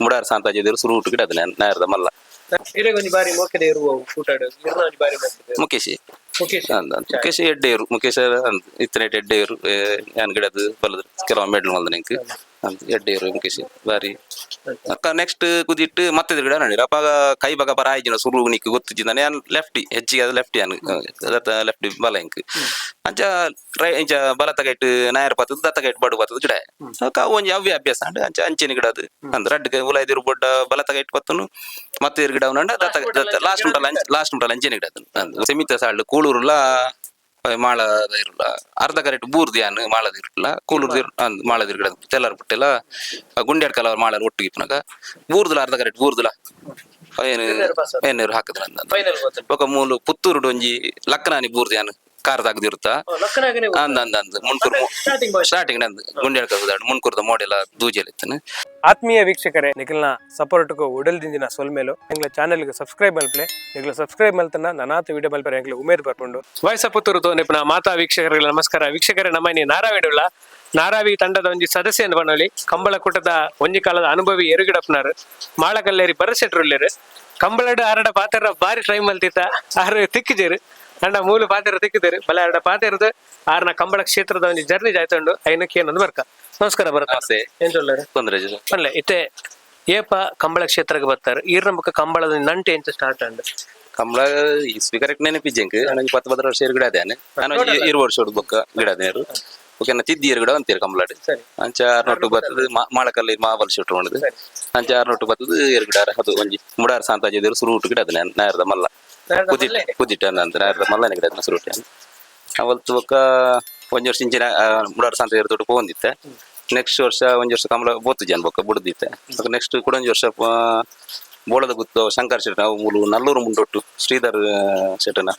ಮುಡಾರ್ ಸಾಂತಾಜಿದ್ರು ಸುರು ಗಿಡ ಅದು ನೇರದ ಮಲ್ಲ. ಬಾರಿ ಇರುವ ಕೂಟಾಡು ಬಾರಿ ಮುಖೇಶಿ ಮುಖೇಶ್. ಮುಖೇಶ್ ಎಡ್ಡೆ ಇರು ಮುಖೇಶ್ ಅಂದ್ ಇತ್ತನೇಟ್ ಎಡ್ಡೆ ಇರು ಯಾನ್ ಗಿಡದ ಬಲ್ಲದ್ರು ಕೆಲವು ಮೆಡ್ಲ್ ಮಲ್ದ ನಿಂಕ್ ಅಂದ್ ಎಡ್ಡೆ ಇರು ಮುಖೇಶ್ ಬಾರಿ ಅಕ್ಕ ನೆಕ್ಸ್ಟ್ ಕುದಿಟ್ಟು ಮತ್ತೆ ಗಿಡ ನೋಡಿ. ಅಪ್ಪಾಗ ಕೈ ಬಗ ಬರ ಆಯ್ಜಿನ ಸುರು ನಿಕ್ ಗೊತ್ತಿದ್ದಾನೆ ನಾನು ಲೆಫ್ಟಿ ಹೆಚ್ಚಿಗೆ ಅದು ಲೆಫ್ಟಿ ಯಾನ್ ಲೆಫ್ಟಿ ಬಲ ಇಂಕ್ ಅಂಚ ರೈ ಇಂಚ ಬಲ ತಗೈಟ್ ನಾಯರ್ ಪಾತದ ದತ್ತ ಗೈಟ್ ಬಡು ಪಾತದ ಗಿಡ. ಅಕ್ಕ ಒಂಜಿ ಅವ್ಯ ಅಭ್ಯಾಸ? ಅಂಡ್ ಅಂಚ ಅಂಚಿನ ಗಿಡ ಅದು. ಅಂದ್ರೆ ರಡ್ಡ್ ಉಲಾಯ್ದಿರು ಬೊಡ್ಡ ಬಲ ತಗೈಟ್ ಪತ್ತನು ಮತ್ತೆ ಇರ್ ಗಿಡ ಉಂಡ ದತ್ತ ಲಾಸ್ಟ್ ಉಂಟಲ್ಲ ಲಾಸ್ಟ್ ಉಂಟಲ್ಲ ಅಂಚಿನ ಗಿಡ? ಅದು. ಸೀಮಿತ ಸಾಳ್ಳು ಕೂಳೂರುಲ್ಲ ಮಾಳದ ಇರಲ್ಲ. ಅರ್ಧ ಕರೆಟ್ ಯಾನ್ ಮಾಳದ ಇರಲ್ಲ ಕೂಲೂರ್ದಿ ಅಂದ್ ಮಾಳದ ಗಿಡ ತೆಲ್ಲರ್ ಬಿಟ್ಟೆಲ್ಲ ಗುಂಡ್ಯಾಡ್ ಕಲರ್ ಮಾಳರ್ ಒಟ್ಟಿಗೆ ಇಪ್ಪನಾಗ ಬೂರ್ದುಲ ಅರ್ಧ ಕರೆಕ್ಟ್ ಬೂರ್ದುಲ. ಏನು ಏನೇರು ಹಾಕಿದ್ರ ಗೊತ್ತ ಬೊಕ ಮೂಲು ಪುತ್ತೂರು ಒಂಜಿ ಲಕ್ಕನಾನಿ ಬೂರ್ದಿ ಯಾನ್. ಕಾರ್ ತಗದಿರುತ್ತ ಲಕ್ಕನಾಗನೆ ಅಂದ್ ಅಂದ್ ಅಂದ್ ಸ್ಟಾರ್ಟಿಂಗ್ ನಂದು ಮುನ್ಕೂರ್ದ ಮೋಡೆಲ್ಲ ದೂಜೆಲ್ ಇತ್ತು ಆತ್ಮೀಯ ವೀಕ್ಷಕರೇ ನಿಖಿಲ್ನ ಸಪೋರ್ಟ್ಗೂ ಉಡಲ್ದಿಂದಿನ ಸೊಲ್ಮೇಲು ಎಂಗ್ಲ ಚಾನೆಲ್ಗೆ ಸಬ್ಸ್ಕ್ರೈಬ್ ಮಲ್ಪಲೆ. ನಿಖಿಲ ಸಬ್ಸ್ಕ್ರೈಬ್ ಮಲ್ತನ ನನಾತು ವಿಡಿಯೋ ಮಲ್ಪರೆ ಎಂಗ್ಲ ಉಮೇದ್ ಬರ್ಕೊಂಡು. ವಯಸ್ಸ ಪುತ್ತೂರು ನಿಪುಣ ಮಾತಾ ವೀಕ್ಷಕರಿಗೆ ನಮಸ್ಕಾರ. ವೀಕ್ಷಕರೇ ನಾರಾ ವಿಡಲ್ಲ ನಾರಾವಿ ತಂಡದ ಒಂಜಿ ಸದಸ್ಯ ಎಂದು ಬಣ್ಣಲಿ ಕಂಬಳ ಕೂಟದ ಒಂಜಿ ಕಾಲದ ಅನುಭವಿ ಎರುಗಿಡಪ್ಪನಾರು ಮಾಳಗಲ್ಲೇರಿ ಬರಸೆಟ್ರುಲ್ಲೇರು ಕಂಬಳಡ ಆರಡ ಪಾತ್ರ ಬಾರಿ ಟ್ರೈ ಮಲ್ತಿತ್ತ. ಆರು ತಿಕ್ಕಿಜೇರು ಅಂಡ ಮೂಲು ಪಾತ್ರ ತಿಕ್ಕಿದೇರು ಬಲ ಎರಡ ಪಾತ್ರ ಆರ್ನ ಕಂಬಳ ಕ್ಷೇತ್ರದ ಒಂದು ಜರ್ನಿ ಜಾಯ್ತಂಡು ಐನಕ್ಕೆ ಏನೊಂದು ಬರ್ಕ. ನಮಸ್ಕಾರ ಬರತ್ತ. ಏನ್ ಅಲ್ಲ ಇತ್ತೆ ಏಪ ಕಂಬಳ ಕ್ಷೇತ್ರಕ್ಕೆ ಬರ್ತಾರೆ. ಈರ್ನ ನಮಗೆ ಕಂಬಳದ ನಂಟೆ ಎಂತ ಸ್ಟಾರ್ಟ್ ಅಂಡ್ ಕಂಬಳ ಇಸ್ವಿ ಕರೆಕ್ಟ್ ನೆನಪಿಜ್ಜಂಕ್ ನನಗೆ ಪತ್ತು ಪತ್ತು ವರ್ಷ ಗಿಡ ಅದೇನೆ ನಾನು ಇರು ವರ್ಷ ಬೊಕ್ಕ ಗಿಡ ಅದೇರು ಓಕೆನ ತಿದ್ದಿಯರ್ ಗಿಡ ಅಂತೀರಿ ಕಂಬಳಾಡಿ. ಅಂಚ ಆರ್ನೊಟ್ಟು ಬರ್ತದ ಮಾಳಕಲ್ಲಿ ಮಾವಲ್ ಶೂಟ್ ಮಾಡಿದ್ರೆ ಅಂಚ ಆರ್ನೊಟ್ಟು ಬರ್ತದ ಏರ್ ಗಿಡ ಅದು ಒಂಜಿ ಮುಡಾರ್ ಸಾಂತಾಜಿದ್ರು ಸುರು ಗಿಡ ಅದನ್ನ ನಾಯರ್ದ ಮಲ್ಲ. ಕುದಿಟ್ ಕುದಿಟ್ಟ ಅಂತ ಮಲ್ಲನೆ ಗಿಡ ಸುರುಟಿ ಅವತ್ತು ಬೊಕ್ಕ ಒಂಜಿ ವರ್ಷ ಇಂಚಿನ ಮುಡಾರ್ ಸಾಂತ ಇರ್ತೊಟ್ಟು ಪೋಂದಿತ್ತೆ ನೆಕ್ಸ್ಟ್ ವರ್ಷ ಒಂಜಿ ವರ್ಷ ಕಮಲ ಬೋತು ಜನ ಬೊಕ್ಕ ಬುಡ್ದಿತ್ತೆ. ನೆಕ್ಸ್ಟ್ ಕೂಡ ಒಂಜಿ ವರ್ಷ ಬೋಳದ ಗುತ್ತು ಶಂಕರ್ ಶೆಟ್ಟ ಮೂಲು ನಲ್ಲೂರು ಮುಂಡೊಟ್ಟು ಶ್ರೀಧರ್ ಶೆಟ್ಟನ.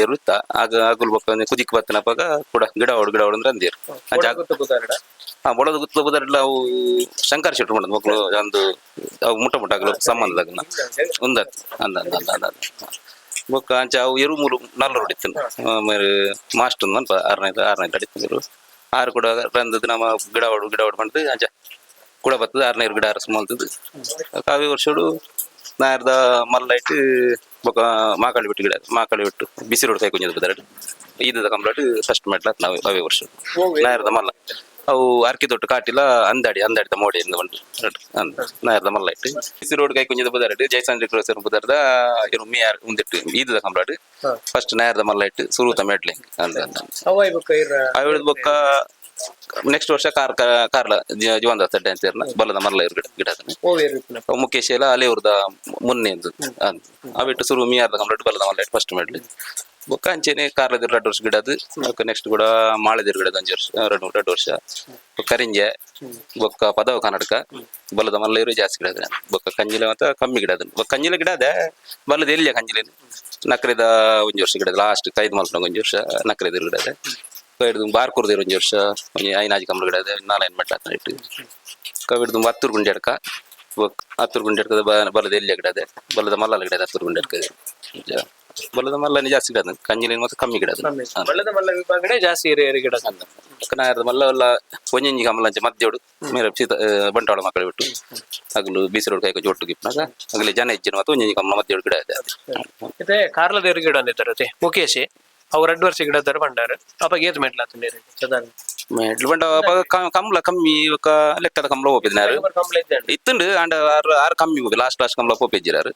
ಇರುತ್ತ? ಆಗ ಆಗುಲ್ ಬೊಕ್ಕ ಕುದಿಕ್ ಬತ್ತನಪ್ಪಾಗ ಕೂಡ ಗಿಡ ಹೊಡ್ ಗಿಡ ಹೊಡಂದ್ರೆ ಅಂದಿರ್ ಆಗ- ಹಾ ಬೋಳದ ಗುತ್ತ ಬದರ್ಲ ಅವು ಶಂಕರ್ ಶೆಟ್ರು ಮಾಡೋದು ಮಕ್ಕಳು ಒಂದು ಅವು ಮುಟ್ಟ ಮುಟ್ಟ ಆಗಲು ಸಂಬಂಧ ಒಂದತ್ ಅಂದ ಅಂದ ಅಂದ ಅಂದ ಬೊಕ್ಕ ಅಂಚ ಅವು ಎರು ಮೂರು ನಲ್ಲರು ಹೊಡಿತೀನಿ ಮಾಸ್ಟರ್ ಅನ್ಪ ಆರನೇ ಆರನೇ ಅಡಿತಿದ್ರು ಆರು ಕೂಡ ಬಂದದ್ದು ನಮ್ಮ ಗಿಡ ಹೊಡು ಗಿಡ ಹೊಡ್ ಬಂದು ಅಂಚ ಕೂಡ ಬರ್ತದೆ ಆರನೇ ಗಿಡ ಅರಸು ಮಲ್ತದ್ದು ಕಾವಿ ವರ್ಷಡು ನಾಯರ್ದ ಮಲ್ಲ ಇಟ್ಟು ಬೊಕ್ಕ ಮಾಕಾಳಿ ಬಿಟ್ಟು ಗಿಡ ಮಾಕಾಳಿ ಬಿಟ್ಟು ಬಿಸಿ ರೋಡ್ ಕೈ ಕುಂಜದ ಬದರಡು ಈದದ ಕಂಪ್ಲೀಟ್ ಫಸ್ಟ್ ಮೆಟ್ಲ ನಾವು ಅವೇ ವರ್ಷ. ನಾಯರ್ದ ಮಲ್ಲ. ಅವು ಅರ್ಕಿ ದೊಡ್ಡ ಕಾಟಿಲ ಅಂದಾಡಿ ಅಂದಾಡಿದ ಮೋಡಿಯಿಂದ ಬಂದು ಅಂದ ನಾಯರ್ದ ಮಲ್ಲ ಇಟ್ಟು ಬಿಸಿ ರೋಡ್ ಕೈ ಕುಂಜದ ಬದರಡು ಜಯಸಂಜಿ ಕ್ರೋಸರ್ ಬದರ್ದ ಇರು ಮಿಯಾರ್ ಮುಂದಿಟ್ಟು ಈದದ ಕಂಪ್ಲೀಟ್ ಫಸ್ಟ್ ನಾಯರ್ದ ಮಲ್ಲ ಇಟ್ಟು ಸುರುತ ಮೆಟ್ಲಿ ಅಂದ ಅವಳದ ಅವಾಯ್ ಬುಕ್ಕ ಇರ ಅವಿಳದ ಬೊಕ್ಕ ನೆಕ್ಸ್ಟ್ ವರ್ಷ ಕಾರ್ ಕಾರ್ಲ ಅಂತ ಇರ್ನ ಬಲದ ಮಲ್ಲ ಇವ್ರ ಗಿಡ ಗಿಡ ಮುಖೇಶ್ ಎಲ್ಲ ಅಲೆಯವ್ರದ ಮುನ್ನೆ ಅಂತ ಆ ಅವಿಟ್ಟು ಸುರು ಮಿಯಾರ್ದ ಕಂಪ್ಲೀಟ್ ಬಲದ ಇಟ್ಟು ಫಸ್ಟ್ ಮೆಡ್ಲಿ. ಬೊಕ್ಕ ಅಂಚೆನೆ ಕಾರ್ಲದ ಎರಡು ವರ್ಷ ಗಿಡದು ಬೊಕ್ಕ ನೆಕ್ಸ್ಟ್ ಕೂಡ ಮಾಳೆದಿರ್ ಗಿಡದ ಅಂಜು ವರ್ಷ ಎರಡು ಎರಡು ವರ್ಷ. ಕರಿಂಜೆ. ಬೊಕ್ಕ ಪದವ ಕನ್ನಡಕ. ಬಲದ ಮಲ್ಲ ಇರು ಜಾಸ್ತಿ ಗಿಡ ಬೊಕ್ಕ ಕಂಜಿಲ ಮಾತ್ರ ಕಮ್ಮಿ ಗಿಡ ಬೊಕ್ಕ ಕಂಜಿಲ ಗಿಡ ಅದೇ. ಬಲದ ಎಲ್ಲಿಯ ಕಂಜಿಲೆ? ನಕ್ರೆದ ಒಂದು ವರ್ಷ ಗಿಡ ಲಾಸ್ಟ್ ಐದು ಮಲ್ಪ ಒಂದು ವರ್ಷ ನಕ್ರೆದ ಗಿಡ ಅದ. ಕೈಡ್ದು ಬಾರ್ಕೂರ್ದಿರು ಒಂಜಿ ವರ್ಷ ಒಂಜಿ ಐನಾಜಿ ಕಂಬಳ ಗಿಡ ಅದ ನಾಲ್ಕು ಮೆಟ್ಟ ಹತ್ರ ಇಟ್ಟು ಕವಿಡ್ದು ಹತ್ತೂರು ಗುಂಡಿ ಅಡ್ಕ ಹತ್ತೂರು ಗುಂಡಿ ಅಡ್ಕದ ಬಲದ ಎಲ್ಲಿ ಗಿಡ ಅದೆ ಬಲದ ಮಲ್ಲಲ ಗಿಡ ಅದ ಹತ್ತೂರು ಗುಂಡಿ ಅಡ್ಕದ ಬಲದ ಮಲ್ಲನೆ ಜಾಸ್ತಿ ಗಿಡ ಅದ ಕಂಜಿಲಿನ ಮತ್ತೆ ಕಮ್ಮಿ ಗಿಡ ಬಲದ ಮಲ್ಲ ವಿಭಾಗಡೆ ಜಾಸ್ತಿ ಏರಿ ಗಿಡ ಕನಾಯರದ ಮಲ್ಲ ಎಲ್ಲ ಒಂಜಿ ಕಮಲಂಚ ಮಧ್ಯೋಡು ಮೇರೆ ಸೀತ ಬಂಟಾಳ ಮಕ್ಕಳು ಬಿಟ್ಟು ಹಗಲು ಬೀಸರೋಡು ಕೈ ಒಟ್ಟು ಗಿಪ್ಪನಾಗ ಹಗಲಿ ಜನ ಹೆಚ್ಚಿನ ಮತ್ತು ಒಂಜಿ ಕಮಲ ಮಧ್ಯೋಡು ಗಿಡ ಇದೆ. ಇತ್ತೆ ಕಾರ್ಲದ ಇರು ಗಿಡ ಅಂದಿದ್ದಾರತೆ ಮುಖೇಶಿ. ಅವ್ರು ಎರಡು ವರ್ಷ ಗಿಡ ತರ ಬಂಡಾರ. ಅಪ್ಪ ಏತ್ ಮೆಟ್ಲ ತಂದಿರಿ ಸಾಧಾರಣ ಮೆಟ್ಲು ಬಂಡ ಕಮ್ಲ ಕಮ್ಮಿ ఒక ಲೆಕ್ಕದ ಕಮ್ಲ ಹೋಗಿದ್ನಾರು ಇತ್ತುಂಡು ಅಂಡ ಆರು ಆರು ಕಮ್ಮಿ ಹೋಗಿ ಲಾಸ್ಟ್ ಲಾಸ್ಟ್ ಕಮ್ಲ ಹೋಗಿದ್ದಿರಾರು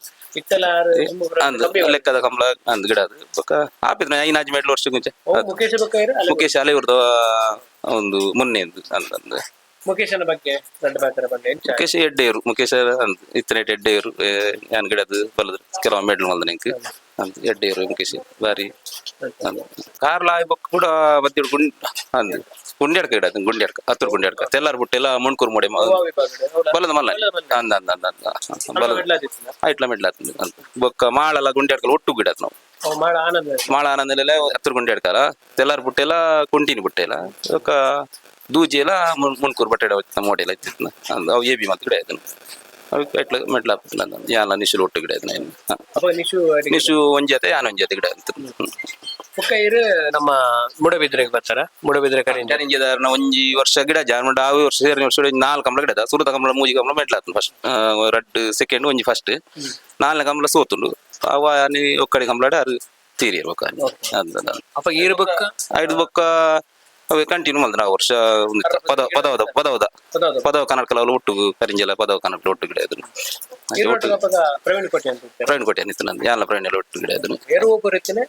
ಅಂದ್ ಲೆಕ್ಕದ ಕಮ್ಲ ಅಂದ್ ಗಿಡ ಅದು. ಬೊಕ್ಕ ಆಪಿದ್ರು ಐನಾಜ್ ಮೆಟ್ಲು ವರ್ಷ ಮುಂಚೆ ಮುಖೇಶ್ ಅಲೆ ಇವ್ರದ್ದು ಒಂದು ಮೊನ್ನೆ ಅಂತಂದು ಮುಖೇಶನ ಬಗ್ಗೆ ದೊಡ್ಡ ಪಾತ್ರ ಬಂದೆ. ಮುಖೇಶ್ ಎಡ್ಡೆಯರು. ಮುಖೇಶ್ ಅಂದ್ ಇತ್ತನೇಟ್ ಎಡ್ಡೆಯರು ಯಾನ್ ಗಿಡದ ಬಲದ ಕೆಲವು ಮೆಡ್ಲು ಮಲ್ದ ಅಂತ ಅಂದ್ ಎಡ್ಡೆಯರು ಮುಖೇಶ್ ಬಾರಿ ಕಾರ್ ಕಾರ್ಲ ಬೊಕ್ಕ ಕೂಡ ಬತ್ತಿಡು ಗುಂಡ್ ಅಂದ್ ಗುಂಡ್ಯಾಡ್ಕ ಗಿಡ ಗುಂಡ್ಯಾಡ್ಕ ಹತ್ತೂರು ಗುಂಡ್ಯಾಡ್ಕ. ತೆಲ್ಲಾರ್ ಬಿಟ್ಟೆಲ್ಲ ಮುಣ್ಕೂರ್ ಮೊಡೆ ಬಲದ ಮಲ್ಲ. ಅಂದ ಅಂದ ಅಂದ ಅಂದ ಬಲದ? ಐಟ್ಲ ಮೆಡ್ಲ ಅಂತ ಬೊಕ್ಕ ಮಾಳೆಲ್ಲ ಗುಂಡ್ಯಾಡ್ಕಲ್ಲ ಒಟ್ಟು ಗಿಡ ನಾವು. ಮಾಳ ಆನಂದ. ಮಾಳ ಆನಂದಲೆಲ್ಲ ಹತ್ತಿರ ಗುಂಡಿ ಹಿಡ್ಕಾರ ತೆಲ್ಲಾರ್ ಬುಟ್ಟೆಲ್ಲ ಕುಂಟಿನ ಬುಟ್ಟೆಲ್ಲ ದೂಜಿ ಎಲ್ಲ ಮುನ್ಕೂರು ಬಟ್ಟೆ ಮೋಡಿ ಎಲ್ಲ ಇತ್ತಿತ್ತು ಅಂದ್ ಅವು ಏಬಿ ಮತ್ತೆ ಗಿಡ ಆಯ್ತು ಅವು ಎಟ್ಲ ಮೆಟ್ಲ ಯಾನ ನಿಶು ಒಟ್ಟು ಗಿಡ ಆಯ್ತು ನಿಶು ಅಡಿಗೆ ನಿಶು ಒಂದ್ ಜೊತೆ ಯಾನ ಒಂದ್ ಜೊತೆ ಗಿಡ ಅಂತ. ಇರು ನಮ್ಮ ಮುಡಬಿದ್ರೆಗೆ ಬರ್ತಾರ. ಮುಡಬಿದ್ರೆ ಕರಿಂಜ ಕರಿಂಜದಾರ್ನ ಒಂಜಿ ವರ್ಷ ಗಿಡ ಜಾರ್ಮಂಡ ಆ ವರ್ಷ ಎರಡನೇ ವರ್ಷ ನಾಲ್ಕು ಕಂಬಳ ಗಿಡ ಸುರದ ಕಂಬಳ ಮೂಜಿ ಕಂಬಳ ಮೆಟ್ಲಾತು ಫಸ್ಟ್ ರೆಡ್ ಸೆಕೆಂಡ್ ಒಂಜಿ ಫಸ್ಟ್ ನಾಲ್ಕು ಕಂಬಳ ಸೋತುಂಡು. ಅವ ಒಕ್ಕಡೆ ಕಂಬಳ ಅದು ತೀರಿ ಇರ್ಬೇಕು. ಅಪ್ಪ ಈರು ಬೊಕ್ಕ ಐದು ಬೊಕ್ಕ ಅವೇ ಕಂಟಿನ್ಯೂ ಮಲ್ದ ನಾವು ವರ್ಷ. ಪದ ಪದವದ ಪದವದ. ಪದವದ. ಪದವ ಕನ್ನಡಕಲ ಒಟ್ಟು ಕರಿಂಜಲ ಪದವ ಕನ್ನಡ ಒಟ್ಟು ಗಿಡ ಅದನ್ನು ಪ್ರವೀಣ್ ಕೋಟೆ ಅಂತ ನಾನು ಪ್ರವೀಣ್ ನಿಂತು ಎಲ್ಲ ಒಟ್ಟು ಗಿಡ ಅದನ್ನು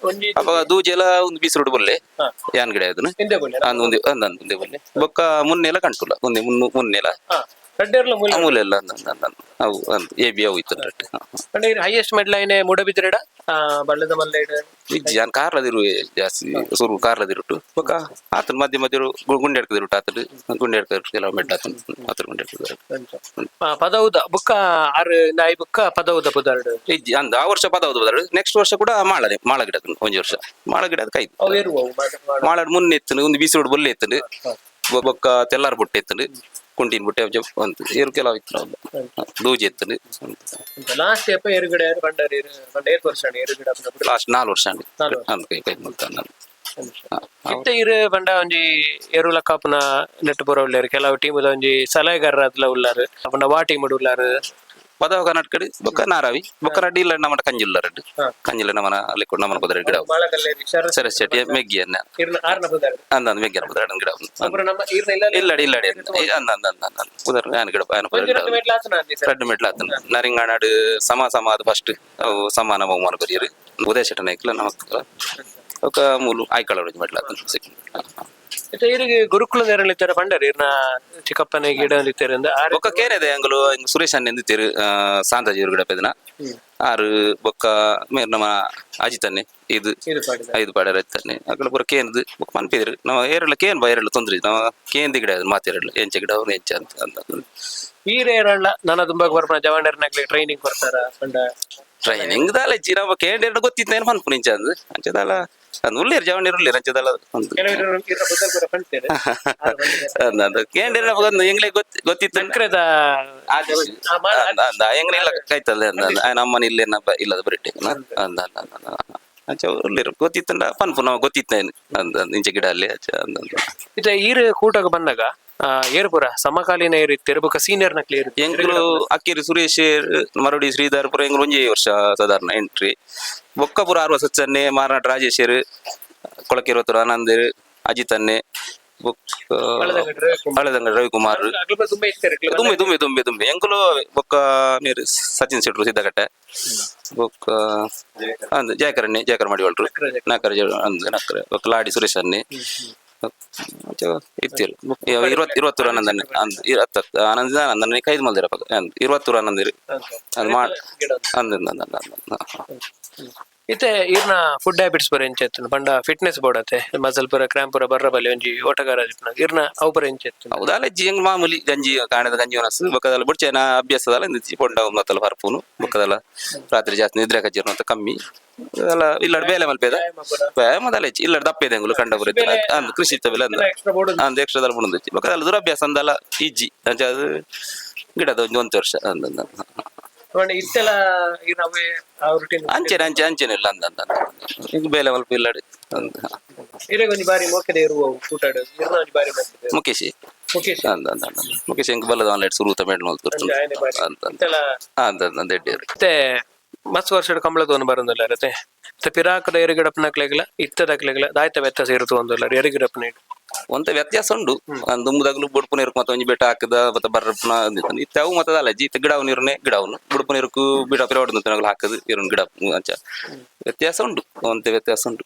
ಒಂಜಿ ಅವಾಗ ದೂಜೆಲ್ಲ ಒಂದು ಬೀಸ್ ರೋಡ್ ಬಲ್ಲೆ. ಹಾ. ಯಾನ್ ಗಿಡ ಅದನ್ನು ಹಿಂದೆ ಬನ್ನಿ ಅಂದ್ ಒಂದೇ ಅಂದ್ ಅಂದ್ ಒಂದೇ ಬಲ್ಲೆ. ಬೊಕ್ಕ ಮುನ್ನೆಲ ಕಂಟುಲ್ಲ ಒಂದೇ ಮುನ್ನು ಮುನ್ನೆಲ. ಹಾ. ಕಡ್ಡೆರ್ಲ ಮೂಲ ಮೂಲ ಅಂದ್. ಅವು ಅಂದ್ ಎ ಬಿ ಅವು ಇತ್ತು ರಟ್ಟು ಕಂಡ ಹೈಯೆಸ್ಟ್ ಮೆಡ್ಲೈನೆ ಮುಡಬಿದ್ರೆಡ ಬಳ್ಳದ ಮಲ್ಲೆಡ್ ಯಾನ್ ಕಾರ್ಲದಿರು ಜಾಸ್ತಿ ಸುರು ಕಾರ್ಲದಿರುಟ್ಟು. ಬೊಕ್ಕ ಆತನ ಮಧ್ಯ ಮಧ್ಯ ಗುಂಡೆ ಹಿಡ್ಕದಿರುಟ್ಟು ಆತಡು ಗುಂಡೆ ಹಿಡ್ಕದಿರು ಕೆಲವು ಮೆಟ್ಟ ಆತನ ಆತರ ಗುಂಡೆ ಹಿಡ್ಕದಿರು ಪದೌದ ಬುಕ್ಕ ಆರು ನಾಯಿ ಬುಕ್ಕ ಪದೌದ ಪುದಾರ್ಡ್. ಇಜ್ಜಿ ಅಂದ ಆ ವರ್ಷ ಪದ ಹೌದು ನೆಕ್ಸ್ಟ್ ವರ್ಷ ಕೂಡ ಮಾಳನೆ ಮಾಳ ಗಿಡ ಒಂಜಿ ವರ್ಷ. ಮಾಳ ಗಿಡ ಕೈ ಮಾಡ- ಮಾಡ- ಮಾಳಡ್ ಮುನ್ನ ಎತ್ತನು ಒಂದು ಬೀಸಿ ರೋಡ್ ಬೊಲ್ಲೆ ಎತ್ತನು ಬೊಕ್ಕ ತೆಲ್ಲಾರ್ ಬುಟ್ಟೆ ಎತ್ತನು ಕುಂಟಿನ ಬುಟ್ಟೆ ಅಂತ ಏರು ಕೆಲವು ಇತ್ತು ದೂಜಿ ಎತ್ತನು ಅಂತ ಲಾಸ್ಟ್ ಎಪ್ಪ ಎರುಗಡೆ ಯಾರು ಬಂಡಾರಿ ಬಂಡ ಏರ್ ವರ್ಷ ಎರುಗಡೆ ಲಾಸ್ಟ್ ನಾಲ್ಕು ವರ್ಷ ಅಂಡಿ ನಾಲ್ಕು ಅಂದ್ ಕೈ ಕೈ ಮುಲ್ತಾನ ನಾನು ಇತ್ತ ಇರು ಬಂಡ ಒಂಜಿ ಎರುಲ ಕಾಪುನ ನೆಟ್ ಪೂರ ಉಳ್ಳಾರು ಕೆಲವು ಟೀಮದ ಒಂಜಿ ಸಲಹೆಗಾರರ ಅದ್ಲ ಉಳ್ಳಾರು ಅಪಂಡ ವಾ ಟೀಮ್ ಉಳ್ಳಾರು ಪದವ ಕನ್ನಡ ಕಡೆ ಬೊಕ್ಕ ನಾರಾವಿ ಬೊಕ್ಕ ರಡ್ಡಿ ಇಲ್ಲ ನಮ್ಮ ಕಂಜಿಲ್ಲ ರಡ್ಡು. ಕಂಜಿಲ್ಲ ನಮ್ಮನ ಅಲ್ಲಿ ಕೂಡ ನಮ್ಮನ ಗಿಡ. ಮಾಳಕಲ್ಲೆ ವಿಚಾರ ಸರಸ್ ಚಟಿ ಮೆಗ್ಗಿ ಅನ್ನ ಮೆಗ್ಗಿ ಕುದುರೆ ಗಿಡ. ಇಲ್ಲಡಿ ಇಲ್ಲಡಿ. ಅಂದ ಅಂದ ಅಂದ ಅಂದ ಗಿಡ ಯಾನ್ ಕುದುರೆ ಗಿಡ ಮೆಟ್ಲ ಆತನ ಅಂದಿ ಸರ್? ರೆಡ್ ಮೆಟ್ಲ ಆತನ. ನರಿಂಗಾನಾಡು ಸಮ ಸಮ ಅದು ಫಸ್ಟ್ ಅವು ಸಮಾನ ಬಹುಮಾನ ಬರೀರಿ. ಉದಯ ಶೆಟ್ಟ ನಾಯ್ಕಲ ನಮಸ್ಕಾರ ఒక ಮೂಲು ಆಯ್ಕಳ ಮೆಟ್ಲ ಆತನ. ಇವರಿಗೆ ಗುರುಕುಲ ನೆರಳಿತ್ತಾರೆ ಪಂಡರಿ ಇರ್ನ ಗಿಡ ನಿತ್ತಾರೆ ಅಂದ ಆರು ಬೊಕ್ಕ ಕೇರೆದೆ ಅಂಗಲು ಇಂಗ್ ಸುರೇಶ್ ಅಣ್ಣ ಎಂದಿತ್ತೀರು ಸಾಂತಾಜಿ ಗಿಡ ಪೆದನ ಆರು ಬೊಕ್ಕ ಮೇರ್ ನಮ್ಮ ಅಜಿ ತನ್ನೆ ಇದು ಐದು ಪಾಡ್ಯಾರ ತನ್ನೆ ಅಕಲ ಪೂರ ಕೇಂದು ಬೊಕ್ಕ ಮನ್ಪಿದ್ರು ನಾವು ಏರಲ್ಲ ಕೇನ್ ಬಾ ಏರಲ್ಲ ತೊಂದ್ರೆ ನಾವು ಕೇಂದಿ ಗಿಡ ಮಾತೇರಲ್ಲ ಎಂಚ ಗಿಡ ಅವ್ನು ಎಂಚ ಅಂತ ಅಂತ ಈರೇರಲ್ಲ ನನ್ನ ತುಂಬಾ ಬರ್ಪ ಜವಾನರ್ನಾಗ್ಲಿ ಟ್ರೈನಿಂಗ್ ಬರ್ತಾರ ಪಂಡ ಟ್ರೈನಿಂಗ್ ದಾಲ ಜೀರಾ ಕೇಂದ್ರ ಗೊತ್ತಿತ್ತೇನು ಮನ್ಪು ನಿಂಚ ಅಂದ್ರೆ ಅಂಚದಾಲ ಉಳ್ಳೇರು ಜವಣ್ಣ ಉಳ್ಳೇರು ಅಂಚದಲ್ಲ ಒಂದು ಅಂದ ಕೇಂದ್ರ ಒಂದು ಎಂಗ್ಲೆ ಗೊತ್ತಿ ಗೊತ್ತಿತ್ತು. ಸಂಕ್ರದ ಎಂಗ್ಲೆ ಇಲ್ಲ ಕಾಯ್ತಲ್ಲ ನಮ್ಮನೆ ಇಲ್ಲೇನಪ್ಪ ಇಲ್ಲೇ ಇಲ್ಲದ ಬ್ರಿಟಿಷ್ ಅಂದ ಅಂಚ ಉಳ್ಳೇರು ಗೊತ್ತಿತ್ತಂಡ ನಾವು ಗೊತ್ತಿತ್ತೇನು ಅಂದ ಇಂಚ ಗಿಡ ಅಲ್ಲಿ ಆಚೆ ಅಂದ ಇತ್ತ ಈರ್ ಕೂಟಗ ಬಂದಾಗ ಏರ್ಪುರ ಸಮಕಾಲೀನ ಬೊಕ್ಕ ಸೀನಿಯರ್ ನಕ್ಲಿ ಏರಿತ್ತು ಎಂಗ್ಲು ಅಕ್ಕಿರಿ ಸುರೇಶ್ ಮರಡಿ ಶ್ರೀಧರ್ ಪುರ ಎಂಗ್ಲು ಒಂಜಿ ವರ್ಷ ಸಾಧಾರಣ ಎಂಟ್ರಿ ಬೊಕ್ಕಪುರ ಆರ್ವ ಸಚ್ಚನ್ನೇ ಮಾರನಾಟ ರಾಜೇಶರ್ ಕೊಳಕಿರುವತ್ತೂರು ಆನಂದ್ ಅಜಿತನ್ನೆ ಬೊಕ್ಕ ಹಳದಂಗಡಿ ರವಿಕುಮಾರ್. ತುಂಬಾ ತುಂಬಿ ತುಂಬಿ ತುಂಬಿ ಎಂಕುಲು ಬೊಕ್ಕ ನೀರು ಸಚಿನ್ ಶೆಟ್ರು ಸಿದ್ದಗಟ್ಟೆ. ಬೊಕ್ಕ ಅಂದ್ ಜಯಕರಣ್ಣೆ ಜಯಕರ ಮಾಡಿವಳ್ರು. ನಾಕರ ಅಂದ್ ನಕ್ಕರೆ ಬೊಕ್ಕ ಲಾಡಿ ಸುರೇಶ್ ಅನ್ನಿ. ಇತ್ತಿರು ಇವತ್ತು ಇರುವತ್ತೂರು ಆನಂದನೆ ಅಂದ್ ಇರತ್ತ ಆನಂದ ಆನಂದನೆ ಕೈದು ಮಲ್ದಿರಪ್ಪ ಇರುವತ್ತೂರ ಆನಂದಿರು ಅಂದ್ ಮಾಡ್. ಅಂದ್ ಇತ್ತೆ ಇರ್ನ ಫುಡ್ ಹ್ಯಾಬಿಟ್ಸ್ ಬರ ಎಂಚೆತ್ತು ಬಂಡ ಫಿಟ್ನೆಸ್ ಬೋರ್ಡ್ ಮಸಲ್ ಪುರ ಕ್ರಾಂಪ್ ಪುರ ಬರ್ರ ಬಲಿ ಒಂಜಿ ಓಟಗಾರ ಇರ್ನ ಅವು ಪುರ ಎಂಚೆತ್ತು ಹೌದಲ್ಲ ಜಿಂಗ್ ಮಾಮೂಲಿ ಗಂಜಿ ಕಾಣದ ಗಂಜಿ ಒನಸು ಬೊಕ್ಕದಲ್ಲ ಬುಡ್ಚೇನ ಅಭ್ಯಾಸದಲ್ಲ ನಿಂತಿ ಪೊಂಡ ಮತ್ತಲ್ಲ ಹರ್ಪುನು ಬೊಕ್ಕದಲ್ಲ ರಾತ್ರಿ ಜಾಸ್ತಿ ನಿದ್ರೆ ಕಜ್ಜಿರು ಅಂತ ಕಮ್ಮಿ. ಇಲ್ಲಡ್ ಇಲ್ಲ ಬೇಲೆ ಮಲ್ಪೇದ? ವ್ಯಾಯಾಮದಲ್ಲ ಹೆಚ್ಚು ಇಲ್ಲ ದಪ್ಪ ಇದೆ ಅಂಗುಲು ಕಂಡ ಬರುತ್ತೆ ಅಂದ್ ಕೃಷಿ ಇತ್ತವಿಲ್ಲ ಅಂದ. ಅಂದ್ ಎಕ್ಸ್ಟ್ರಾದಲ್ಲಿ ಬುಣದು ಬೊಕ್ಕದಲ್ಲ ದುರಭ್ಯಾಸ ಅಂದಲ್ಲ ಈಜಿ. ಅದು ಗಿಡದ ಒಂದು ಒಂದು ವರ್ಷ. ಅಂದ್. ಇತ್ತೆಲ್ಲ ಈರ್ನ ಆ ಅಂಚೆನೆ ಅಂಚೆ ಅಂಚೆನೆ ಇಲ್ಲ ಅಂದ್. ಹಿಂಗ್ ಬೇಲೆ ಮಲ್ಪ ಇಲ್ಲಡಿ ಇರೆಗ್ ಒಂಜಿ ಬಾರಿ ಮೋಕೆದೆ ಇರುವ ಕೂಟಾಡು ಇರ್ನ ಒಂಜಿ ಬಾರಿ ಮುಖೇಶಿ ಮುಖೇಶ್ ಅಂದ ಅಂದ. ಮುಖೇಶ್ ಹೆಂಗ್ ಬಲ್ಲದ ಆನ್ಲೈಟ್ ಆಯ್ನೆ ಬಾರಿ ಇತ್ತೆಲ್ಲ ಅಂದ ಅಂದ್. ಅಂದ್ ಎಡ್ಡಿಯರು ಮತ್ತೆ ವರ್ಷದ ಕಂಬಳದ ಒಂದು ಬರೋದಿಲ್ಲ ಇರತ್ತೆ ಮತ್ತೆ ಪಿರಾಕದ ಇತ್ತದ ಇತ್ತದಕ್ಲೆಗ್ಲ ದಾಯ್ತ ವ್ಯತ್ಯಾಸ ಇರುತ್ತು ಒಂದಲ್ಲ ಎರಿಗಿಡಪ್ಪನ ಒಂತ ವ್ಯತ್ಯಾಸ ಉಂಡು. ದುಂಬುದಾಗ್ಲು ಬುಡ್ಪು ನೀರು ಮತ್ತೆ ಒಂಜಿ ಬೆಟ್ಟ ಹಾಕದ, ಮತ್ತೆ ಬರ್ರಪ್ಪನ ಇತ್ತಾವು ಮತ್ತೆ ಅಲ್ಲ ಜೀತ ಗಿಡವು ಗಿಡ ಗಿಡವನು ಬುಡ್ಪು ನೀರುಕು ಬಿಡ ಪಿರವಡ್ ನಗಲು ಹಾಕದು ಇರೋನ್ ಗಿಡ ಅಂಚ. ವ್ಯತ್ಯಾಸ ಉಂಡು. ಒಂತೆ ವ್ಯತ್ಯಾಸ ಉಂಟು.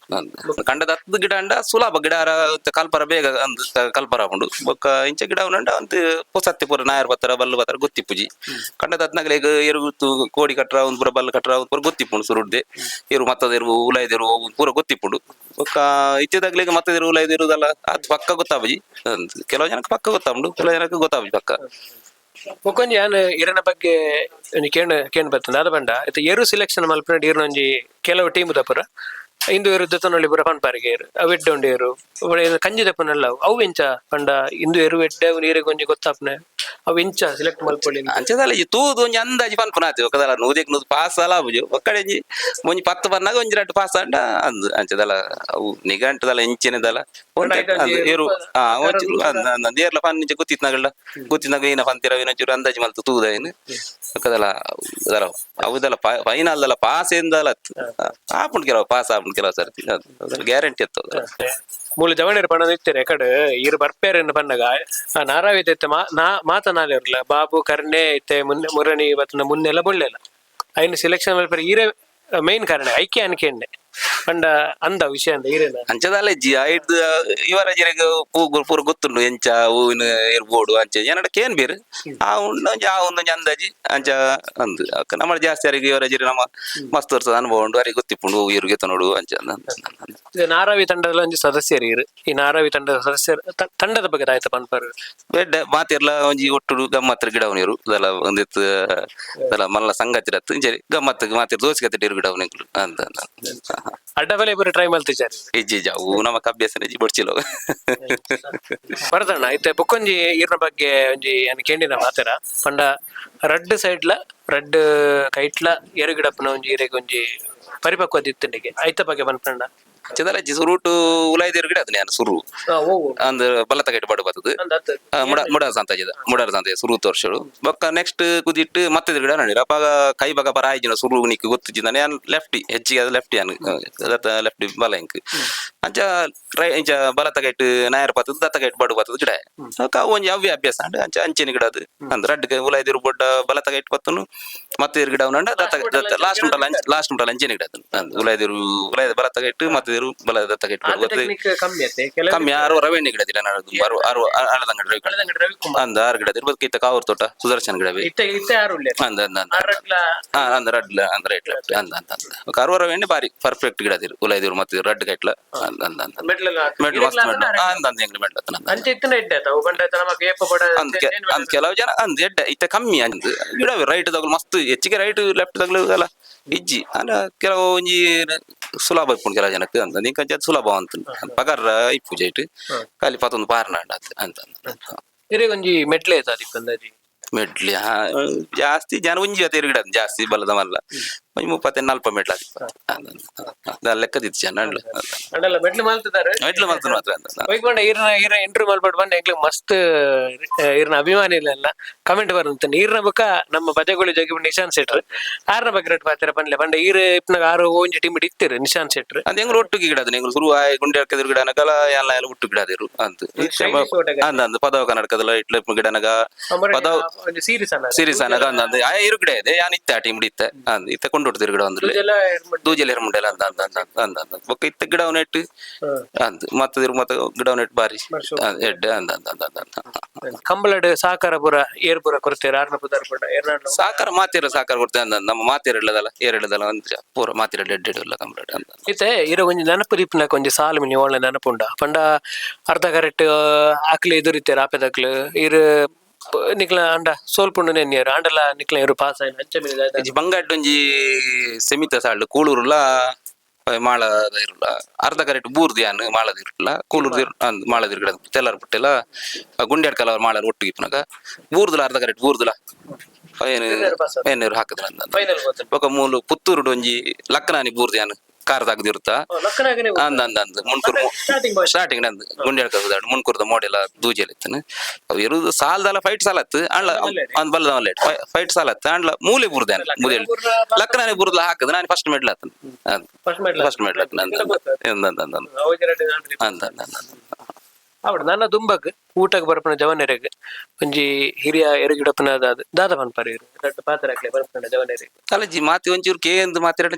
ಕಂಡದ ಹತ್ತು ಗಿಡ ಅಂಡ, ಸುಲಭ ಗಿಡ ಕಲ್ಪರ ಬೇಗ ಅಂದ್ ಕಲ್ಪರ ಉಂಡು. ಬೊಕ್ಕ ಇಂಚ ಗಿಡ ಉಂಡ ಒಂತ ಪೊಸತ್ತಿ ಪೂರ ನಾಯರ್ ಬತ್ತರ, ಬಲ್ಲು ಬತ್ತರ ಗೊತ್ತಿಪ್ಪುಜಿ ಕಂಡದ ಹತ್ನಾಗಲ ಎರುಗುತ್ತು ಕೋಡಿ ಕಟ್ರ, ಒಂದು ಪುರ ಬಲ್ಲು ಕಟ್ರ, ಒಂದು ಪೂರ ಗೊತ್ತಿಪ್ಪುಂಡು ಸುರುಡ್ದೆ. ಇರು ಮತ್ತದ ಇರು ಉಲಾಯ್ದಿರು ಪೂರ ಗೊತ್ತಿಪ್ಪುಂಡು ಬೊಕ್ಕ ಮತ್ತೆ ರೂಲ್ ಐದು ಇರುದಲ್ಲ, ಅದು ಪಕ್ಕ ಗೊತ್ತಾಬಜಿ. ಅಂದ್ ಕೆಲವು ಜನಕ್ಕೆ ಪಕ್ಕ ಗೊತ್ತಾವುಂಡು ಕೆಲವು ಜನಕ್ಕೆ ಗೊತ್ತಾಬಜಿ ಪಕ್ಕ. ಮುಕೊಂಜಿ ಯಾನ್ ಇರನ ಬಗ್ಗೆ ಒಂಜಿ ಕೇಣ ಬರ್ತೇನೆ. ಅದ ಬಂಡ ಇತ್ತ ಎರು ಸಿಲೆಕ್ಷನ್ ಮಲ್ಪನಡ್ ಇರ್ನ ಒಂಜಿ ಕೆಲವು ಟೀಮ್ ದಪುರ ಇಂದು ಏರು ದತ್ತನೊಳ್ಳಿ ಪುರ ಪನ್ಪಾರಿಗೆ ಏರು, ಅವು ಎಡ್ಡೆ ಉಂಡು ಏರು ಕಂಜಿ ದಪ್ಪನೆಲ್ಲ ಅವು. ಎಂಚ ಪಂಡ, ಇಂದು ಎರು ಎಡ್ಡೆ ನೀರಿಗೆ ಒಂಜಿ ಗೊತ್ತಾಪ್ನೆ. ಅವು ಇಂಚ ಸೆಲೆಕ್ಟ್ ಮಲ್ಪೊಳ್ಳಿ ಅಂಚದಲ್ಲ ಈ ತೂದು ಒಂಜಿ ಅಂದಾಜಿ ಆತು. ಒಕದಲ ನೂದೆಕ್ ನೂದು ಪಾಸ್ ಅಲ್ಲ ಬುಜು ಒಕ್ಕಡೆ ಒಂಜಿ ಒಂಜಿ ಪತ್ತು ಬನ್ನಾಗ ಒಂಜಿ ರಟ್ಟು ಪಾಸ್ ಅಂಡ ಅಂದ್ ಅಂಚದಲ್ಲ ಅವು ನಿಗಂಟದಲ್ಲ ಇಂಚಿನದಲ್ಲ. ಏರು ಹಾ ಒಂಚೂರು ಏರ್ಲ ಪನ್ನಿಂಚ ಗೊತ್ತಿತ್ನಾಗಲ್ಲ ಗೊತ್ತಿನಾಗ ಏನ ಪಂತಿರ ಏನೊಂಚೂರು ಅಂದಾಜಿ ಮಲ್ತು ತೂದ ಏನು. ಅದಲ್ಲ ಅವದಲ್ಲ ಫೈನಲ್ ಪಾಸ್ ಎಂದಲ್ಲ. ಆಪುಂಡ್ ಕೆಲವು ಪಾಸ್ ಆಪುಂಡ್ ಕೆಲವು ಸರ್ತಿ. ಗ್ಯಾರಂಟಿ ಇತ್ತು ಮೂಲ ಜವಣೇರು ಪಣ ನಿತ್ತಾರೆ ಕಡೆ ಇರು ಬರ್ಪೇರನ್ನು ಪನ್ನಗ ಮಾ ನಾ ಮಾತನಾಡಿರಲ್ಲ ಬಾಬು, ಕರ್ಣೆ, ಇತ್ತೆ, ಮುನ್ನೆ ಮುರಣಿ ಇವತ್ತಿನ ಮುನ್ನೆಲ್ಲ ಬೊಳ್ಳೆಲ್ಲ ಐನು ಸೆಲೆಕ್ಷನ್ ಮಲ್ಪರೆ ಈರೇ ಮೈನ್ ಕಾರಣ, ಐಕ್ಯ ಅನ್ಕೆಂಡೆ ಪಂಡ ಅಂದ ವಿಷಯ ಅಂದ ಈರೇನ ಅಂಚದಲ್ಲ ಜಿ ಐದು ಇವರ ಜಿರೆಗೆ ಪೂಗು ಪೂರ ಗೊತ್ತುಂಡು ಎಂಚ ಹೂವಿನ ಇರ್ಬೋಡು ಅಂಚ ಜನಡ ಕೇನ್ ಬೇರೆ? ಆ ಉಂಡು ಆ ಒಂದು ಅಂದಾಜಿ ಅಂಚ ಅಂದು. ಅಕ್ಕ ನಮ್ಮ ಜಾಸ್ತಿ ಯಾರಿಗೆ ಇವರ ಜಿರೆ ನಮ್ಮ ಮಸ್ತ್ ವರ್ಷದ ಅನುಭವ ಉಂಡು ಅವರಿಗೆ ಗೊತ್ತಿಪ್ಪುಂಡು ಹೂ ಇವ್ರಿಗೆ ನೋಡು ಅಂಚ. ಇದು ನಾರಾವಿ ತಂಡದಲ್ಲಿ ಒಂದು ಸದಸ್ಯರು ಇರು. ಈ ನಾರಾವಿ ತಂಡದ ಸದಸ್ಯರು ತ- ತಂಡದ ಬಗ್ಗೆ ಆಯ್ತ ಪನ್ಪರ್ ಬೆಡ್ಡ ಮಾತಿರ್ಲ ಒಂಜಿ ಒಟ್ಟು ಗಮ್ಮತ್ರ ಗಿಡ ಅವನಿರು ಅದೆಲ್ಲ ಒಂದಿತ್ತು ಅದೆಲ್ಲ ಮಲ್ಲ ಸಂಗತಿರತ್ತು ಇಂಚರಿ ಗಮ್ಮತ್ ಮಾತಿರ್ ದೋಸೆ ಕತ್ತಿಟ್ಟಿರು ಗಿಡ ಅವನಿಗಳು ಅಂತ ಅಂತ ಅಡ್ಡ ಬೆಲೆ ಬರೀ ಟ್ರೈ ಮಲ್ತಿದ್ದಾರೆ ಇಜ್ಜಿ ಅವು ನಮಕ್ ಅಭ್ಯಾಸ ಇಜ್ಜಿ ಬಡ್ಚಿಲ್ಲ ಬರದಣ್ಣ ಐತೆ ಬೊಕ್ಕೊಂಜಿ ಇರ್ನ ಬಗ್ಗೆ ಒಂಜಿ ಅನ್ ಕೇಂಡಿನ ಮಾತೆರ? ಪಂಡ ರಡ್ ಸೈಡ್ಲ ರಡ್ ಕೈಟ್ಲ ಎರುಗಿಡಪ್ಪನ ಒಂಜಿ ಈರೆಗ್ ಒಂಜಿ ಪರಿಪಕ್ವ ದಿತ್ತಂಡಿಗೆ ಐತ ಬಗ್ಗೆ ಪನ್ಪಂಡ ಚದಲಜ್ಜಿ ಸುರುಟು ಉಲಾಯ್ದಿರು ಗಿಡ ಅದು ನಾನು ಸುರು. ಅಂದ್ ಬಲತ ಕೈಟ್ ಬಾಡು ಬರ್ತದೆ ಮುಡ ಮುಡ ಸಂತಾಜದ ಮುಡಾರ ಸಂತಾಜ ಸುರು ತೋರ್ಸಳು ಬೊಕ್ಕ ನೆಕ್ಸ್ಟ್ ಕುದಿಟ್ಟು ಮತ್ತೆ ಗಿಡ ನಡಿರ. ಅಪ್ಪಾಗ ಕೈ ಬಗ ಬರ ಆಯ್ಜಿನ ಸುರು ನಿಕ್ ಗೊತ್ತಿದ್ದ ನಾನು ಲೆಫ್ಟ್ ಹೆಚ್ಚಿಗೆ ಅದು ಲೆಫ್ಟಿ ಅನ್ ಲೆಫ್ಟ್ ಬಲ ಇಂಕ್ ಅಂಚ ರೈ ಇಂಚ ಬಲತ ಕೈಟ್ ನಾಯರ್ ಪಾತದ ದತ್ತ ಗೈಟ್ ಬಾಡು ಬರ್ತದ ಗಿಡ. ಅಕ್ಕ ಒಂಜಿ ಅವ್ಯ ಅಭ್ಯಾಸ ಅಂಡ್ ಅಂಚ ಅಂಚಿನ ಗಿಡ ಅದು. ಅಂದ್ ರಡ್ ಉಲಾಯ್ದಿರು ಬೊಡ್ಡ ಬಲತ ಕೈಟ್ ಪತ್ತನು ಮತ್ತೆ ಗಿಡ ಉಂಡ ಲಾಸ್ಟ್ ಉಂಟಲ್ಲ ಲಾಸ್ಟ್ ಉಂಟಲ್ಲ ಅಂಚಿನ ಗಿಡ ಅದು. ಅಂದ್ ಉಲಾಯ್ದಿರು ಉಲಾಯ್ದ ಬಲತ ಕೈಟ್ ಮತ್ತೆ ಬಲ ದತ್ತ ಕೈಟ್ ಬಡು ಟೆಕ್ನಿಕ್ ಕಮ್ಮಿ ಆರು ರವೆಣ್ಣೆ ಗಿಡ ದಿನ ನಾಡೋದು ಆರು ಆರು ಅಳದಂಗಡ ರವಿ ಅಂದ ಆರು ಗಿಡ ಇರ್ಬೋದು ಇತ್ತ ಕಾವೂರ್ ತೋಟ ಸುದರ್ಶನ್ ಗಿಡವಿ. ಇತ್ತೆ ಇತ್ತೆ ಯಾರು ಉಳ್ಳೆ ಅಂದ ಅಂದ ಅಂದ. ರಡ್ಲ ಅಂದ ರೈಟ್ ಲೆಫ್ಟ್ ಅಂದ ಅಂದ ಅಂದ ಕಾರು ರವೆಣ್ಣೆ ಬಾರಿ ಪರ್ಫೆಕ್ಟ್ ಗಿಡ ದಿರು ಉಲೈದಿರು ಮತ್ತೆ ರಡ್ ಕೈಟ್ಲ ಅಂದ ಅಂದ ಅಂದ ಮೆಡ್ಲ್ ಮಸ್ತ್ ಮೆಟ್ಲ ಅಂದ ಅಂದ ಮೆಟ್ಲ ಅಂದ. ಕೆಲವು ಜನ ಅಂದ ಎಡ್ಡ. ಇತ್ತ ಕಮ್ಮಿ ಅಂದ. ಗಿಡವಿ ರೈಟ್ ತಗಲು ಮಸ್ತ್. ಹೆಚ್ಚಿಗೆ ರೈಟ್ ಲೆಫ್ಟ್ ತಗಲು ಅಲ್ಲ ಇಜ್ಜಿ. ಅಂದ್ರ ಕೆಲವು ಒಂಜಿ ಸುಲಭ ಇಪ್ಪುಂಡು ಕೆಲ ಜನಕ್ಕೆ ಅಂತ. ನೀ ಕಂಚ ಸುಲಭ ಅಂತ ಪಗಾರ ಇಪ್ಪು ಜೈಟ್. ಖಾಲಿ ಪತ್ತೊಂದು ಪಾರ್ನ ಅಂತ ಒಂಜಿ ಮೆಟ್ಲೆ ಐತ ಮೆಟ್ಲಿ ಜಾಸ್ತಿ ಜನ ಒಂಜಿ ತಿರುಗಿಡ ಜಾಸ್ತಿ ಬಲದ ಮಲ್ಲ. ಒಂಜಿ ಮುಪ್ಪತ್ತೆ ನಲ್ಪ ಮೆಡ್ಲ ಅದ ಲೆಕ್ಕದಿತ್ತು ಜನ ಅಂಡಲ್ಲ ಮೆಟ್ಲು ಮಲ್ತಿದ್ದಾರೆ? ಮೆಟ್ಲು ಮಲ್ತು ಮಾತ್ರ ಅಂತ ಇರ್ನ ಇರ ಇಂಟರ್ವ್ಯೂ ಮಾಡ್ಬಿಟ್ಟು ಬಂದು ಎಂಗ್ಲಿಗೆ ಮಸ್ತ್ ಈರ್ನ ಅಭಿಮಾನಿಲೆಲ್ಲ ಕಮೆಂಟ್ ಬರುತ್ತೆ ಇರ್ನ ಬಕ್ಕ ನಮ್ಮ ಬಜಗೋಳಿ ಜಗಿ ನಿಶಾಂತ್ ಶೆಟ್ರ್. ಆರ್ನ ಬಗ್ಗೆ ರೇಟ್ ಪಾತ್ರ ಬಂದ್ಲೆ ಬಂಡ ಈರ್ ಇಪ್ನಾಗ ಆರು ಒಂಜಿ ಟೀಮ್ ಇಟ್ಟಿರು ನಿಶಾನ್ ಶೆಟ್ರ್? ಅದ್ ಹೆಂಗ್ ಒಟ್ಟು ಗಿಡ ಅದು ಹೆಂಗ್ ಶುರು ಆಯ್ ಗುಂಡೆ ಹಾಕಿದ್ರ ಗಿಡ ನಗಲ ಎಲ್ಲ ಎಲ್ಲ ಒಟ್ಟು ಗಿಡ ಅದಿರು ಅಂತ. ಅಂದ. ಅಂದ ಪದವ ಕನ್ನಡಕದಲ್ಲ ಇಟ್ಲ ಗಿಡನಗ ಪದವ ಸೀರೀಸ್ ಅನ್ನ ಸೀರೀಸ್ ಅನಗ ಅಂದ ಅಂದ ಇರು ಗಿಡ ಇದೆ ಯಾನ್ ಇತ್ತ ಟೀಮ್ ಇತ್ತ. ಅಂದ ಇತ್ತ ಕೊಂಡೊಡ್ತಿರು ಗಿಡ ಅಂದ್ರೆ ದೂಜಲ್ ಎರಮುಂಡೆಲ್ಲ ಅಂದ ಅಂದ ಅಂದ ಅಂದ ಅಂದ ಬೊಕ್ಕ ಇತ್ತ ಗಿಡವ ನೆಟ್ಟು ಅಂದ್ ಮತ್ತದಿರು ಮತ್ತೆ ಗಿಡವ ನೆಟ್ಟು ಬಾರಿ ಎಡ್ಡೆ ಅಂದ ಅಂದ ಅಂದ ಅಂದ ಅಂದ ಕಂಬಳಡ್ ಸಾಕಾರ ಪುರ ಏರ್ಪುರ ಕೊಡ್ತೇವೆ ಆರ್ನಪುರ ಸಾಕಾರ ಮಾತಿರ ಸಾಕಾರ ಕೊಡ್ತೇವೆ ಅಂದ ನಮ್ಮ ಮಾತಿರ ಇಲ್ಲದಲ್ಲ ಏರಿಡದಲ್ಲ ಅಂತ ಪೂರ ಮಾತಿರ ಡೆಡ್ ಇಲ್ಲ ಕಂಪ್ಲೀಟ್ ಅಂತ ಇತ್ತೆ ಇರ ಒಂಜಿ ನೆನಪು ದೀಪ್ನಕ ಒಂಜಿ ಸಾಲು ಒಳ್ಳೆ ನೆನಪುಂಡ ಪಂಡ ಅರ್ಧ ಕರೆಕ್ಟ್ ಆಕ್ಲೆ ಎದುರಿತ್ತೆ ಆಪೆದಕ್ಲು ಇರು ನಿಕ್ಲ ಅಂಡ ಸೋಲ್ಪುಂಡು ನೆನ್ನಿಯರು ಅಂಡಲ ನಿಕ್ಲ ಇರು ಪಾಸ್ ಆಯ್ನ ಅಂಚ ಮಿನಿ ದಾಯ್ತ. ಇಜ್ಜಿ ಬಂಗಾಟ್ ಒಂಜಿ ಸೆಮಿತ ಸಾಳ್ಳು ಕೂಳೂರುಲ ಮಾಳದ ಇರುಲ್ಲ. ಅರ್ಧ ಕರೆಕ್ಟ್ ಬೂರ್ದಿ ಅನ್ ಮಾಳದ ಇರುಲ್ಲ ಕೂಳೂರ್ದು ಇರು ಅಂದ್ ಮಾಳದ ಇರು ತೆಲ್ಲರ್ ಬಿಟ್ಟೆಲ್ಲ ಗುಂಡ್ಯಾಡ್ ಕಲವರ್ ಮಾಳದ ಒಟ್ಟಿಗೆ ಇಪ್ಪನಾಗ ಬೂರ್ದುಲ ಅರ್ಧ ಕರೆಕ್ಟ್ ಬೂರ್ದುಲ. ಏನು ಏನೇರು ಹಾಕಿದ್ರ ಅಂದ ಫೈನಲ್ ಗೊತ್ತ ಬೊಕ ಮೂಲು ಪುತ್ತೂರುಡು ಒಂಜಿ ಲಕ್ಕನಾನಿ ಬೂರ್ದಿ ಅನ್ ಕಾರ್ ತೆಗ್ದಿರುತ್ತಾ ಲಕ್ಕನಾಗನೆ ಅಂದ ಅಂದ ಅಂದ ಮುನ್ಕೂರ್ ಸ್ಟಾರ್ಟಿಂಗ್ ನಂದು ಕಲ್ದಾಡ್ ಮುನ್ಕೂರ್ದ ಮೋಡೆಲ್ಲ ದೂಜೆಲ್ ಇತ್ತನ? ಅವು ಇರುದು ಸಾಲದಲ್ಲ ಫೈಟ್ ಸಾಲತ್ತು ಅಂಡ್ಲ ಅಂದ್ ಬಲ್ಲದ ಮಲ್ಲ ಫೈಟ್ ಸಾಲತ್ತು ಅಂಡ್ಲ ಮೂಲೆ ಬುರ್ದೆ ಮುದೇಳಿ ಲಕ್ಕನಾನೆ ಬುರ್ದ್ಲ. ಹಾಕದ್. ನಾನು ಫಸ್ಟ್ ಮೆಡ್ಲ್ ಆತನ ಫಸ್ಟ್ ಮೆಡ್ಲ್ ಆತನ ಅಂದ ಅಂದ ಅವಡು ನನ್ನ ದುಂಬಗ್, ಊಟಕ್ಕೆ ಬರ್ಪಣ ಜವನರೆಗ್ ಒಂಜಿ ಹಿರಿಯ ಎರಗಿಡಪ್ಪನ ದಾದ ದಾದ ಪನ್ಪರಿ ಪಾತ್ರ ಹಾಕ್ಲಿ ಬರ್ಪಣ ಜವನರೆಗ್. ಕಾಲೇಜಿ ಮಾತಿ ಒಂಚೂರು ಕೇಂದ್ರ ಮಾತಿರಡ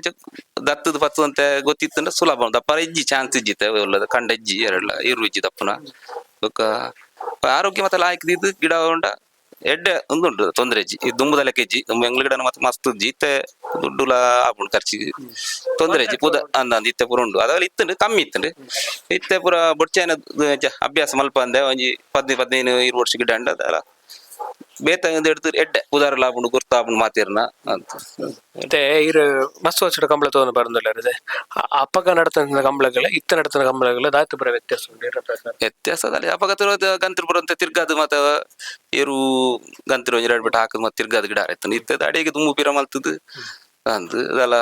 ದತ್ತದ ಪತ್ತು ಅಂತ ಗೊತ್ತಿತ್ತಂದ್ರೆ ಸುಲಭ ದಪ್ಪ ಇಜ್ಜಿ ಚಾನ್ಸ್ ಇಜ್ಜಿತ್ತೆ ಒಳ್ಳದ ಕಂಡ ಇಜ್ಜಿ, ಎರಡ್ಲ ಇರು ಇಜ್ಜಿ ದಪ್ಪನ ಆರೋಗ್ಯ ಮತ್ತೆ ಲಾಯ್ಕದಿದ್ದು ಗಿಡ ಉಂಡ ಎಡ್ಡೆ ಒಂದುಂಟು, ತೊಂದರೆ ಇಜ್ಜಿ ಈ ಕೆಜಿ ಲೆಕ್ಕ ಎಂಗ್ಲ ಮತ್ತೆ ಮಸ್ತ್ ಜೀತೆ ದುಡ್ಡುಲ ಆಪುಂಡು ಖರ್ಚಿ ತೊಂದರೆ ಇಜ್ಜಿ ಪುದ ಅಂದ ಅಂದ ಇತ್ತೆ ಪುರ ಉಂಡು ಅದಾಗ ಇತ್ತುಂಡು ಕಮ್ಮಿ ಇತ್ತುಂಡು ಇತ್ತೆ ಪುರ ಬೊಡ್ಚೇನ ಅಭ್ಯಾಸ ಮಲ್ಪ ಅಂದೆ ಒಂಜಿ ಪದ್ನಿ ಪದ್ನೈದು ಇರು ವರ್ಷ ಗಿಡ ಅಂಡ ಅದಲ್ಲ ಬೇತಂಗದ ಹಿಡಿದು ಎಡ್ಡೆ ಉದಾರ ಲಾಭ ಗುರ್ತಾಪುಂಡು ಮಾತಿರ್ನ ಅಂತ. ಮತ್ತೆ ಇರು ಮಸ್ತ್ ವರ್ಷದ ಕಂಬಳ ತಗೊಂಡು ಬರೋದಿಲ್ಲ ಅಪ್ಪಗ ನಡ್ತಂದ ಕಂಬಳಗಳ ಇತ್ತ ನಡ್ತಂದ ಕಂಬಳಗಳ ದಾತು ಬರೋ ವ್ಯತ್ಯಾಸ ಉಂಟು ಇರೋ ಪ್ರಕಾರ. ವ್ಯತ್ಯಾಸದಲ್ಲಿ ಅಪಘಾತ ಗಂತಿರ್ ಬರುವಂತ ತಿರ್ಗಾದು ಮತ್ತ ಏರು ಗಂತಿರು ಒಂಜಿ ಬಿಟ್ಟು ಹಾಕದ್ ಮತ್ತೆ ತಿರ್ಗಾದ ಗಿಡ ಆರೈತನ ಇತ್ತದ ಅಡಿಗೆ ದುಮ್ಮು ಪಿರ ಮಲ್ತದ ಅಂದ್ ಅದೆಲ್ಲ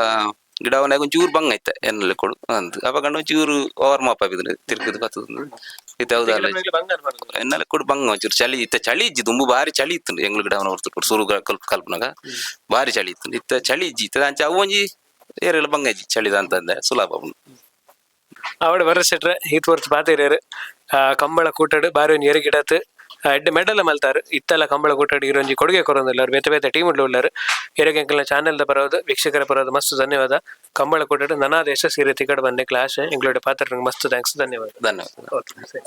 ಗಿಡವನಾಗ ಒಂಚೂರು ಬಂಗ್ ಐತೆ ಎನ್ನಲ್ಲಿ ಕೊಡು ಅಂದ್. ಅವಾಗ ಒಂಚೂರು ಓವರ್ ಮಾಪ್ ಆಗಿದ್ರೆ ತಿರ್ಗದ್ ಬತ್ತದ ಬರೋದು ಎನ್ನೆಲ್ಲ ಕೊಡು ಬಂಗ್ ಒಂಚೂರು ಚಳಿ ಇತ್ತ ಚಳಿ ಇಜ್ಜಿ ದುಂಬು ಬಾರಿ ಚಳಿ ಇತ್ತು ಎಂಗ್ಳು ಅವನು ಹೊರ್ತು ಸುರು ಕಲ್ಪ ಕಲ್ಪನಾಗ. ಬಾರಿ ಚಳಿ ಇತ್ತು. ಇತ್ತ ಚಳಿ ಇಜ್ಜಿ ಇತ್ತ ಅಂಚ ಅವು ಒಂಜಿ ಏರೆಲ್ಲ ಬಂಗ ಇಜ್ಜಿ ಚಳಿದ ಅಂತಂದೆ ಸುಲಭ ಅವನು ಅವಡೆ ವರಸೆಟ್ರೆ ಈತ್ ವರ್ಷ ಪಾತಿರೇರು ಕಂಬಳ ಕೂಟಡು ಬಾರಿ ಒಂಜಿ ಎರೆ ಗಿಡತ್. ಎಡ್ಡೆ ಮೆಡಲ್ ಮಲ್ತಾರು. ಇತ್ತೆಲ್ಲ ಕಂಬಳ ಕೂಟಡು ಇರೊಂಜಿ ಕೊಡುಗೆ ಕೊರೊಂದಿಲ್ಲ ಬೇತೆ ಬೇತೆ ಟೀಮ್ ಉಳ್ಳಾರು. ಏರೆ ಎಂಕಲ್ನ ಚಾನೆಲ್ ದ ಬರೋದು ವೀಕ್ಷಕರ ಬರೋದು ಮಸ್ತ್ ಧನ್ಯವಾದ. ಕಂಬಳ ಕೂಟಡು ನನಾದೇಶ ಸೀರೆ ತಿಕಡ್ ಬಂದೆ ಕ್ಲಾಸ್ ಎಂಗ್ಲೋಡೆ ಪಾತ್ರ ಮಸ್ತ್. ಥ್ಯಾಂಕ್ಸ್ ಧನ್ಯವಾದ. ಧನ್ಯವಾದ.